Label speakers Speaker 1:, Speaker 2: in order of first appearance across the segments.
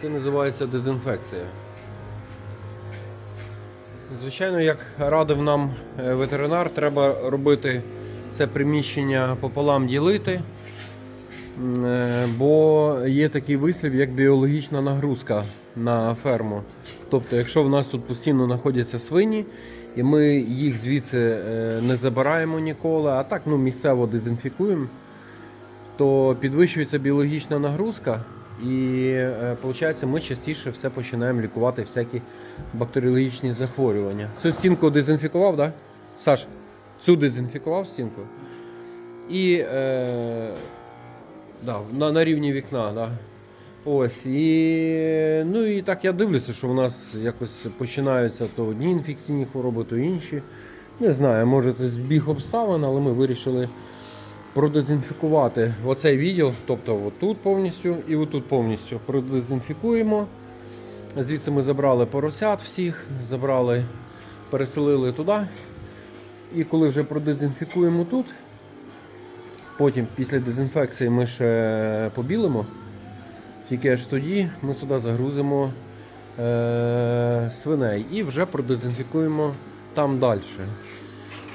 Speaker 1: Це називається дезінфекція. Звичайно, як радив нам е, ветеринар, треба робити це приміщення пополам ділити, е, бо є такий вислів, як біологічна нагрузка на ферму. Тобто, якщо в нас тут постійно знаходяться свині, і ми їх звідси е, не забираємо ніколи, а так ну, місцево дезінфікуємо, то підвищується біологічна нагрузка, і е, виходить, ми частіше все починаємо лікувати всякі бактеріологічні захворювання. Цю стінку дезінфікував, так? Да? Саш, цю дезінфікував стінку. І е, да, на, на рівні вікна. Да. Ось. І, ну і так я дивлюся, що в нас якось починаються то одні інфекційні хвороби, то інші. Не знаю, може це збіг обставин, але ми вирішили продезінфікувати оцей відділ, тобто отут повністю і отут повністю продезінфікуємо. Звідси ми забрали поросят всіх, забрали, переселили туди. І коли вже продезінфікуємо тут, потім після дезінфекції ми ще побілимо. Тільки аж тоді ми сюди загрузимо е- свиней і вже продезінфікуємо там далі.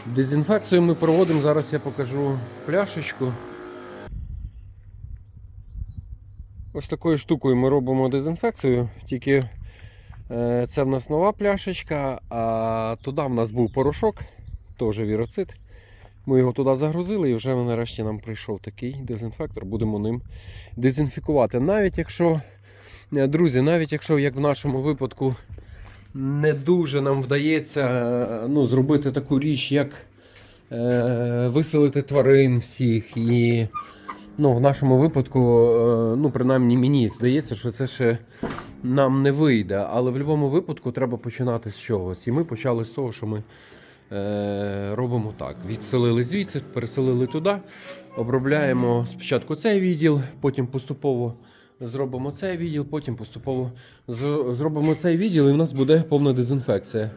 Speaker 1: Дезінфекцію ми проводимо, зараз я покажу пляшечку. Ось такою штукою ми робимо дезінфекцію, тільки е, це в нас нова пляшечка, а туди в нас був порошок, теж віроцит. Ми його туди загрузили і вже нарешті нам прийшов такий дезінфектор, будемо ним дезінфікувати. Навіть якщо, е, друзі, навіть якщо, як в нашому випадку, не дуже нам вдається е, ну, зробити таку річ, як е, виселити тварин всіх. І ну, в нашому випадку, е, ну, принаймні мені здається, що це ще нам не вийде. Але в будь-якому випадку треба починати з чогось. І ми почали з того, що ми робимо так. Відселили звідси, переселили туди, обробляємо спочатку цей відділ, потім поступово зробимо цей відділ, потім поступово зробимо цей відділ, і в нас буде повна дезінфекція.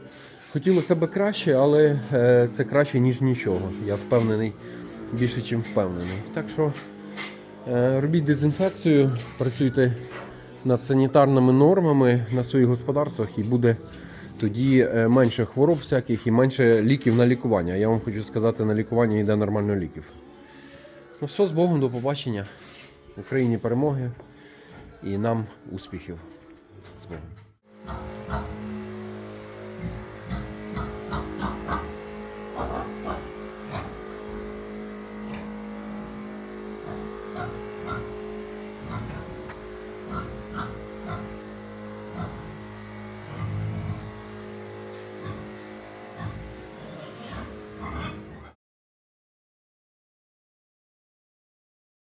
Speaker 1: Хотілося б краще, але е, це краще, ніж нічого. Я впевнений, більше, ніж впевнений. Так що е, робіть дезінфекцію, працюйте над санітарними нормами на своїх господарствах і буде тоді е, менше хвороб всяких і менше ліків на лікування. Я вам хочу сказати, на лікування йде нормально ліків. Ну все, з Богом, до побачення. Україні перемоги і нам успіхів. З Богом.